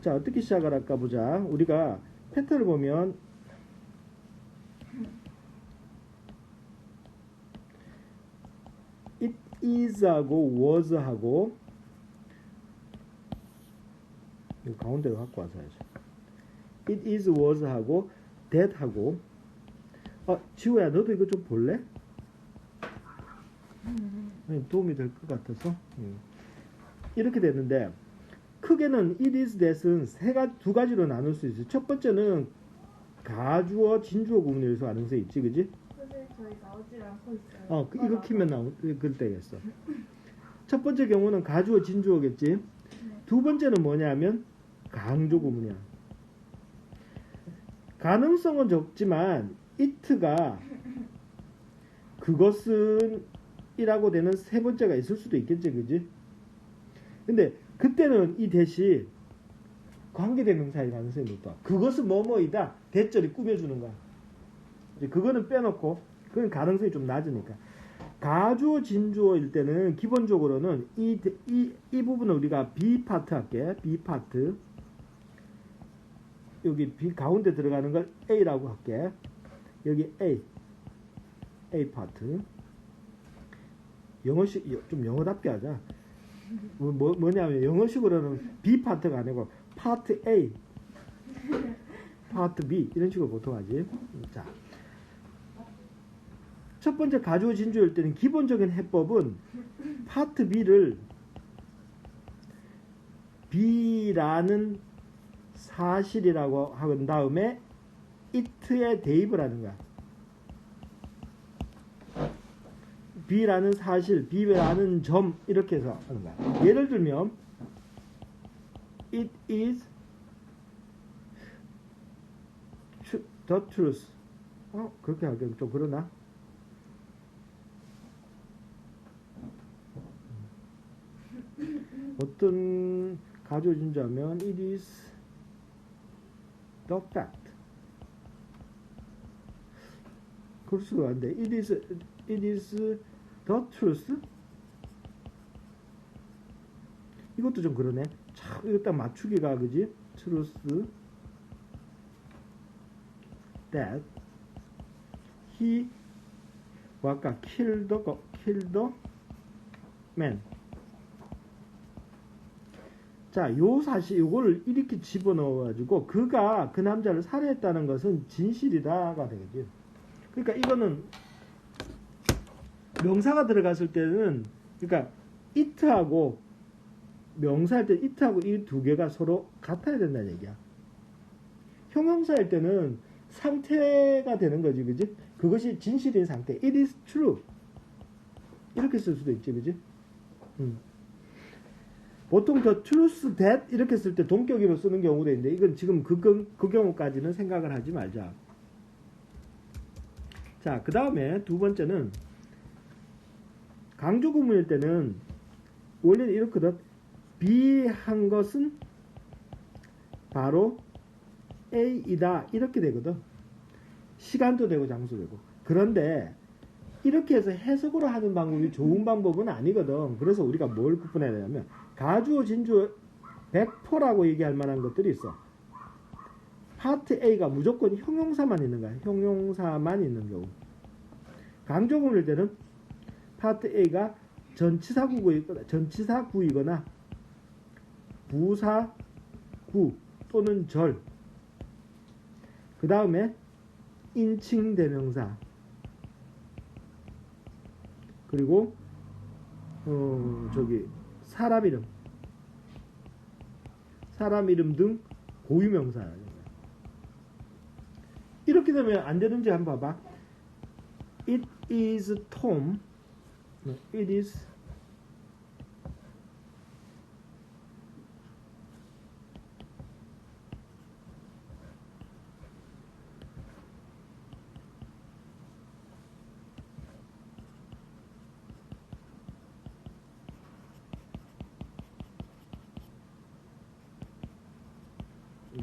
자 어떻게 시작을 할까 보자. 우리가 패턴을 보면 it is하고 was하고 이거 가운데로 갖고 와서 해야죠. it is was하고 that하고 어 지호야 너도 이거 좀 볼래? 도움이 될 것 같아서 음. 이렇게 되는데 크게는 it is that은 세 가지 두 가지로 나눌 수 있어요. 첫 번째는 가주어 진주어 구분에서 가능성이 있지, 그지? 어, 그- 이거 키면 나올 그럴 때겠어. 첫 번째 경우는 가주어 진주어겠지. 두 번째는 뭐냐면 강조 구문이야. 가능성은 적지만 it가 그것은 이라고 되는 세 번째가 있을 수도 있겠지, 그지? 근데 그때는 이 대시 관계대명사의 가능성이 높다. 그것은 뭐뭐이다. 대절이 꾸며주는 거야. 그거는 빼놓고 그건 가능성이 좀 낮으니까. 가주어 진주어일 때는 기본적으로는 이, 이, 이 부분은 우리가 B 파트 할게. B 파트. 여기 B 가운데 들어가는 걸 A라고 할게. 여기 A. A 파트. 영어식, 좀 영어답게 하자. 뭐, 뭐, 뭐냐면 영어식으로는 B 파트가 아니고 파트 A. 파트 B. 이런 식으로 보통 하지. 자. 첫 번째 가주어 진주일 때는 기본적인 해법은 파트 B를 B라는 사실이라고 한 다음에 it에 대입을 하는 거야. B라는 사실, B라는 점 이렇게 해서 하는 거야. 예를 들면 it is the truth. 어 그렇게 하기엔 좀 그러나? 어떤 가주어 진주하면 it is the fact. 그럴 수가 안 돼. It is it is the truth. 이것도 좀 그러네. 참 이거 딱 맞추기가 그지? truth that he 뭐 아까 kill the go- kill the man. 자, 요 사실 요거를 이렇게 집어넣어 가지고 그가 그 남자를 살해했다는 것은 진실이다가 되겠지. 그러니까 이거는 명사가 들어갔을 때는 그러니까 it하고 명사할 때 it하고 이 두 개가 서로 같아야 된다는 얘기야. 형용사일 때는 상태가 되는 거지, 그지? 그것이 진실인 상태. It is true. 이렇게 쓸 수도 있지, 그지? 음. 보통 더 truth that 이렇게 쓸 때 동격으로 쓰는 경우도 있는데 이건 지금 그, 경- 그 경우까지는 생각을 하지 말자. 자, 그 다음에 두 번째는 강조 구문일 때는 원래는 이렇거든. B한 것은 바로 A이다. 이렇게 되거든. 시간도 되고 장소도 되고. 그런데 이렇게 해서 해석으로 하는 방법이 좋은 방법은 아니거든. 그래서 우리가 뭘 구분해야 되냐면 가주어 진주어 100%라고 얘기할 만한 것들이 있어. 파트 A가 무조건 형용사만 있는 거야. 형용사만 있는 경우. 강조문일 때는 파트 A가 전치사구이거나 전치사구이거나 부사구 또는 절. 그 다음에 인칭 대명사. 그리고 어 저기 사람 이름, 사람 이름 등 고유 명사. 이렇게 되면 안 되는지 한번 봐봐. It is Tom. It is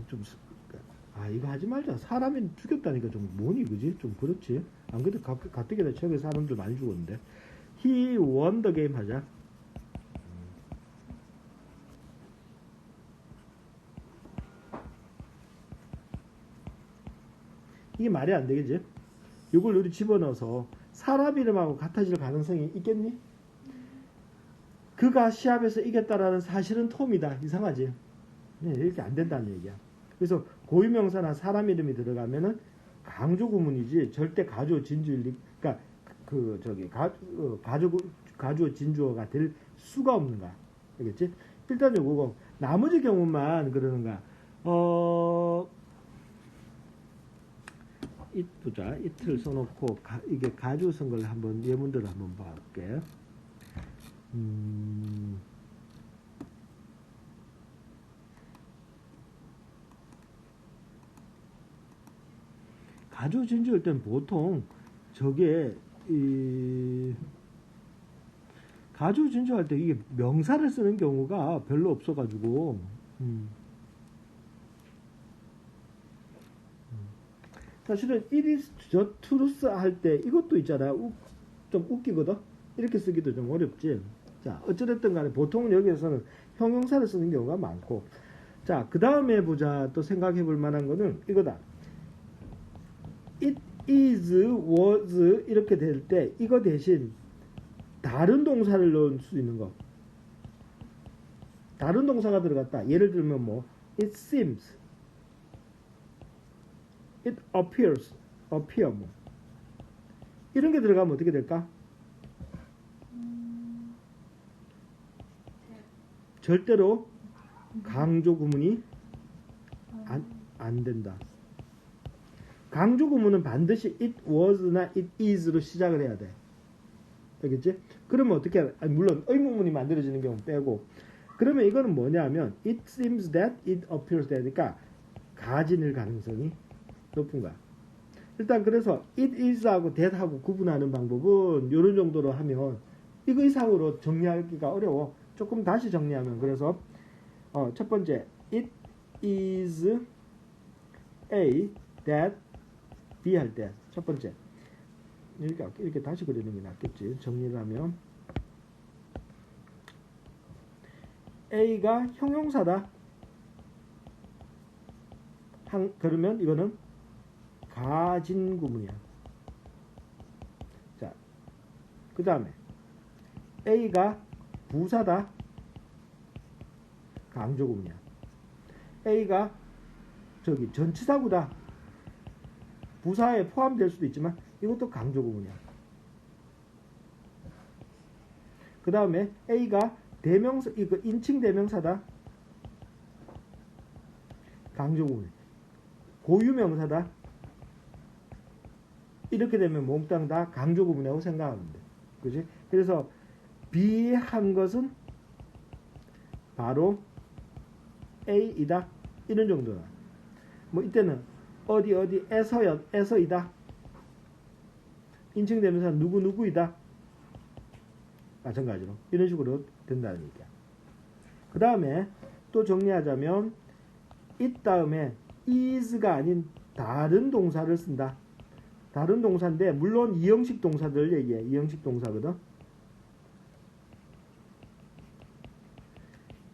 좀, 스- 아, 이거 하지 말자. 사람이 죽였다니까 좀 뭐니, 그지? 좀 그렇지. 안 그래도 가, 가뜩이나 최근에 사람들 많이 죽었는데. he won the game 하자. 이게 말이 안 되겠지? 이걸 우리 집어넣어서 사람 이름하고 같아질 가능성이 있겠니? 그가 시합에서 이겼다라는 사실은 톰이다. 이상하지? 네, 이렇게 안 된다는 얘기야. 그래서 고유명사나 사람 이름이 들어가면은 강조 구문이지 절대 가조 진주 일리 그러니까 그 저기 가, 어, 가조 가조 진주어가 될 수가 없는 거야. 알겠지? 일단 요거 나머지 경우만 그러는가. 어, 이 보자. 이틀 써놓고 가, 이게 가조 쓴걸 한번 예문들을 한번 봐볼게. 음. 가조 진주일 땐 보통 저게 이 가조 진주할 때 이게 명사를 쓰는 경우가 별로 없어가지고. 음. 음. 사실은 is the truth 할때 이것도 있잖아. 우- 좀 웃기거든? 이렇게 쓰기도 좀 어렵지. 자 어찌됐든 간에 보통은 여기에서는 형용사를 쓰는 경우가 많고. 자 그 다음에 보자. 또 생각해 볼 만한 거는 이거다. It is, was 이렇게 될 때 이거 대신 다른 동사를 넣을 수 있는 거. 다른 동사가 들어갔다. 예를 들면 뭐 it seems, it appears, appear 뭐 이런 게 들어가면 어떻게 될까? 절대로 강조 구문이 안, 안 된다. 강조 구문은 반드시 it was나 it is로 시작을 해야 돼. 알겠지? 그러면 어떻게, 해? 아니, 물론 의문문이 만들어지는 경우 빼고. 그러면 이거는 뭐냐면 it seems that, it appears that. 그러니까 가진일 가능성이 높은 거야. 일단 그래서 it is하고 that하고 구분하는 방법은 이런 정도로 하면 이거 이상으로 정리하기가 어려워. 조금 다시 정리하면 그래서 어, 첫 번째 it is a that B 할 때 첫 번째. 이렇게 이렇게 다시 그리는 게 낫겠지. 정리를 하면. A가 형용사다. 한, 그러면 이거는 가진 구문이야. 자그 다음에 A가 부사다. 강조 구문이야. A가 저기 전치사구다 부사에 포함될 수도 있지만 이것도 강조 구문이야. 그 다음에 A가 대명사, 이거 인칭 대명사다. 강조 구문. 고유명사다. 이렇게 되면 몽땅 다 강조 구문이라고 생각하면 돼. 그지? 그래서 B한 것은 바로 A이다. 이런 정도다. 뭐 이때는 어디 어디에서여 에서이다. 인칭되면서 누구 누구이다. 마찬가지로 이런 식으로 된다는 얘기야. 그 다음에 또 정리하자면 이 다음에 is가 아닌 다른 동사를 쓴다. 다른 동사인데 물론 이형식 동사들 얘기해. 이형식 동사거든.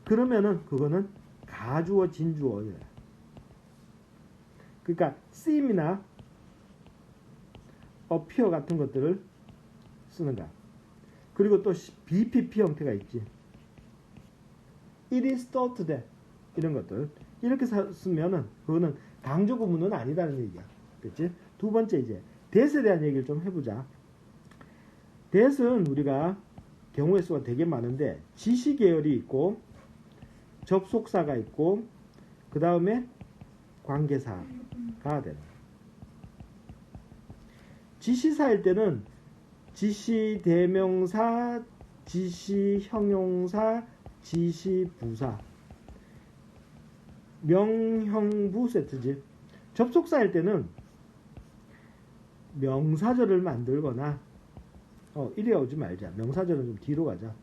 그러면은 그거는 가주어 진주어예요. 그러니까 seem이나 appear 같은 것들을 쓰는 거야. 그리고 또 BPP 형태가 있지. It is thought that 이런 것들 이렇게 사- 쓰면은 그거는 강조 구문은 아니다는 얘기야. 그렇지? 두 번째 이제 that에 대한 얘기를 좀 해보자. that은 우리가 경우의 수가 되게 많은데 지시 계열이 있고 접속사가 있고 그 다음에 관계사 가 되는. 지시사일 때는 지시 대명사, 지시 형용사, 지시 부사, 명형부 세트지. 접속사일 때는 명사절을 만들거나 어 이리 오지 말자. 명사절은 좀 뒤로 가자.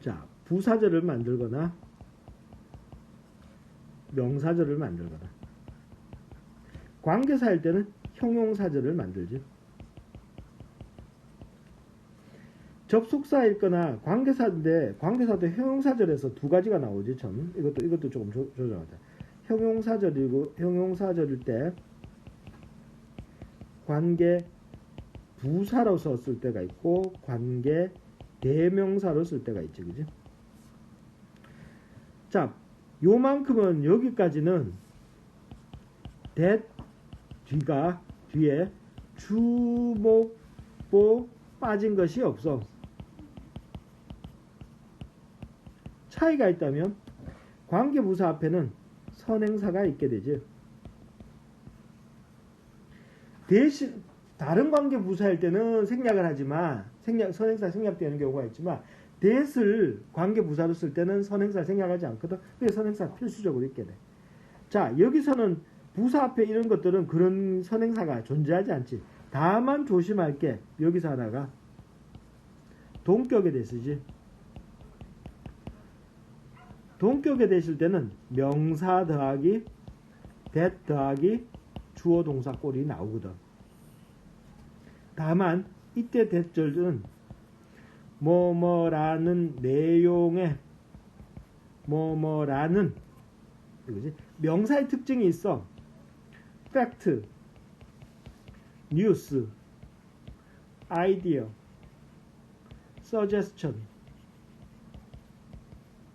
자, 부사절을 만들거나 명사절을 만들거나 관계사일 때는 형용사절을 만들지. 접속사일거나 관계사인데 관계사도 형용사절에서 두 가지가 나오지 참 이것도 이것도 조금 조, 조정하자. 형용사절이고 형용사절일 때 관계 부사로 썼을 때가 있고 관계 대명사로 쓸 때가 있죠. 그죠? 자, 요만큼은 여기까지는 that 뒤가 뒤에 주목보 빠진 것이 없어. 차이가 있다면 관계부사 앞에는 선행사가 있게 되지. 대신 다른 관계부사일 때는 생략을 하지만 생략 선행사 생략되는 경우가 있지만 대을 관계부사로 쓸 때는 선행사 생략하지 않거든. 그래서 선행사 필수적으로 있게 돼. 자 여기서는 부사 앞에 이런 것들은 그런 선행사가 존재하지 않지. 다만 조심할 게 여기서 하나가 동격에 대쓰지. 동격에 대실 때는 명사 더하기 that 더하기 주어 동사 꼴이 나오거든. 다만 이때 대절은 뭐뭐라는 내용의 뭐뭐라는 이거지 명사의 특징이 있어. 팩트, 뉴스, 아이디어, 서제스천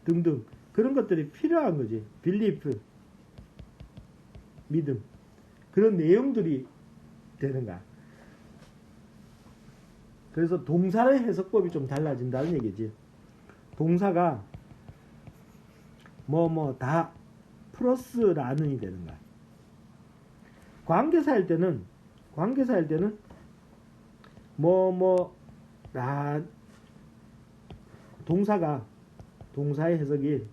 등등 그런 것들이 필요한 거지. 빌리프, 믿음 그런 내용들이 되는 거야. 그래서 동사의 해석법이 좀 달라진다는 얘기지. 동사가 뭐 뭐 다 플러스라는이 되는 거야. 관계사일 때는 관계사일 때는 뭐 뭐라 동사가 동사의 해석이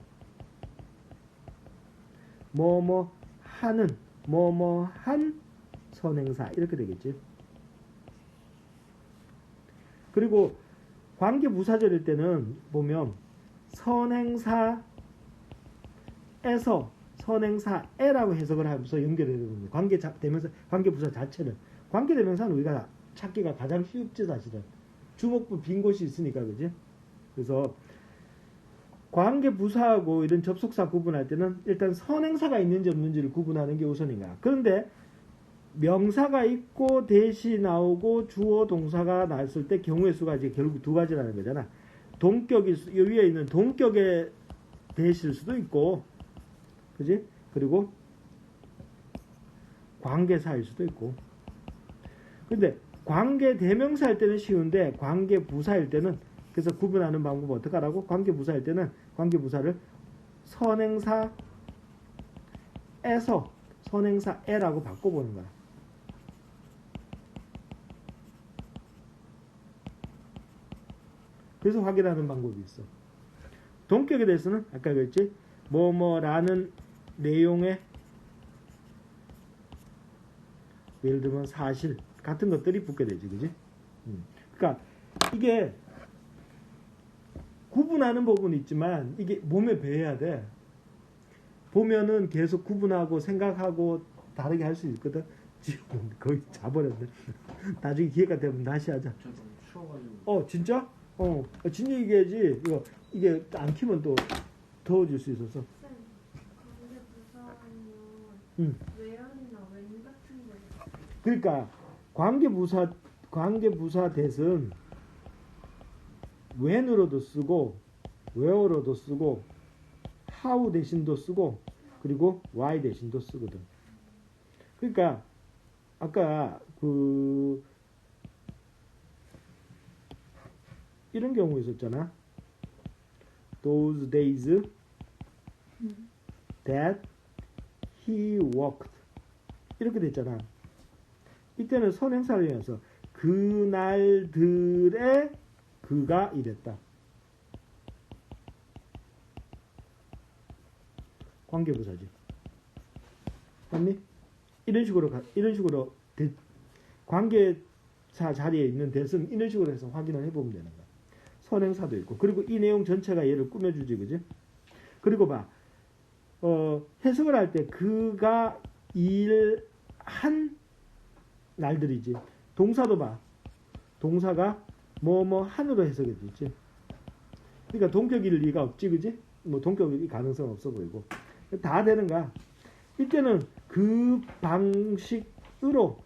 뭐 뭐 하는 뭐 뭐 한 선행사 이렇게 되겠지. 그리고 관계 부사절일 때는 보면 선행사에서 선행사 에라고 해석을 하면서 연결해야 됩니다. 관계 자, 대명사 관계 부사 자체는 관계 대명사는 우리가 찾기가 가장 쉽지 사실은 주목부 빈 곳이 있으니까 그지? 그래서 관계 부사하고 이런 접속사 구분할 때는 일단 선행사가 있는지 없는지를 구분하는 게 우선인가. 그런데 명사가 있고 대시 나오고 주어 동사가 나왔을 때 경우의 수가 이제 결국 두 가지라는 거잖아. 동격이 수- 여기 위에 있는 동격의 대실 수도 있고, 그지? 그리고 관계사일 수도 있고. 근데 관계 대명사일 때는 쉬운데 관계 부사일 때는 그래서 구분하는 방법 어떻게 하라고? 관계 부사일 때는 관계 부사를 선행사에서 선행사 에라고 바꿔보는 거야. 그래서 확인하는 방법이 있어. 동격에 대해서는 아까 그랬지 뭐뭐라는 내용의 예를 들면 사실 같은 것들이 붙게 되지, 그지? 음. 그러니까 이게 구분하는 부분이 있지만 이게 몸에 배해야 돼. 보면은 계속 구분하고 생각하고 다르게 할 수 있거든. 지금 거의 자버렸네. 나중에 기회가 되면 다시 하자. 어 진짜? 어 진짜 얘기해야지. 이거 이게 안 키면 또 더워질 수 있어서. 거 그러니까 관계부사 관계부사 대은 when으로도 쓰고 where로도 쓰고 how 대신도 쓰고 그리고 why 대신도 쓰거든. 그러니까 아까 그 이런 경우 있었잖아. Those days that he walked 이렇게 됐잖아. 이때는 선행사를 이용해서 그날들의 그가 이랬다. 관계부사지. 맞니? 이런 식으로 가- 이런 식으로 대- 관계사 자리에 있는 대승 이런 식으로 해서 확인을 해보면 되는 거야. 선행사도 있고 그리고 이 내용 전체가 얘를 꾸며주지 그지? 그리고 봐. 어, 해석을 할 때 그가 일한 날들이지. 동사도 봐. 동사가 뭐 뭐 한으로 해석해 주지. 그러니까 동격일 리가 없지, 그지? 뭐 동격일 가능성 없어 보이고 다 되는가? 이때는 그 방식으로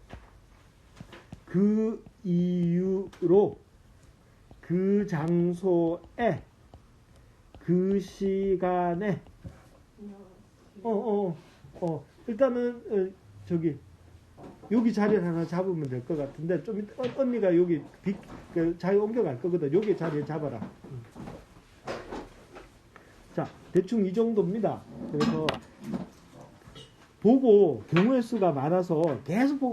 그 이유로 그 장소에 그 시간에 어 어, 어. 일단은 어, 저기 여기 자리를 하나 잡으면 될 것 같은데 좀 이따, 어, 언니가 여기 비, 그 자리 옮겨갈 거거든 여기 자리에 잡아라 음. 자 대충 이 정도입니다 그래서 보고 경우의 수가 많아서 계속 보고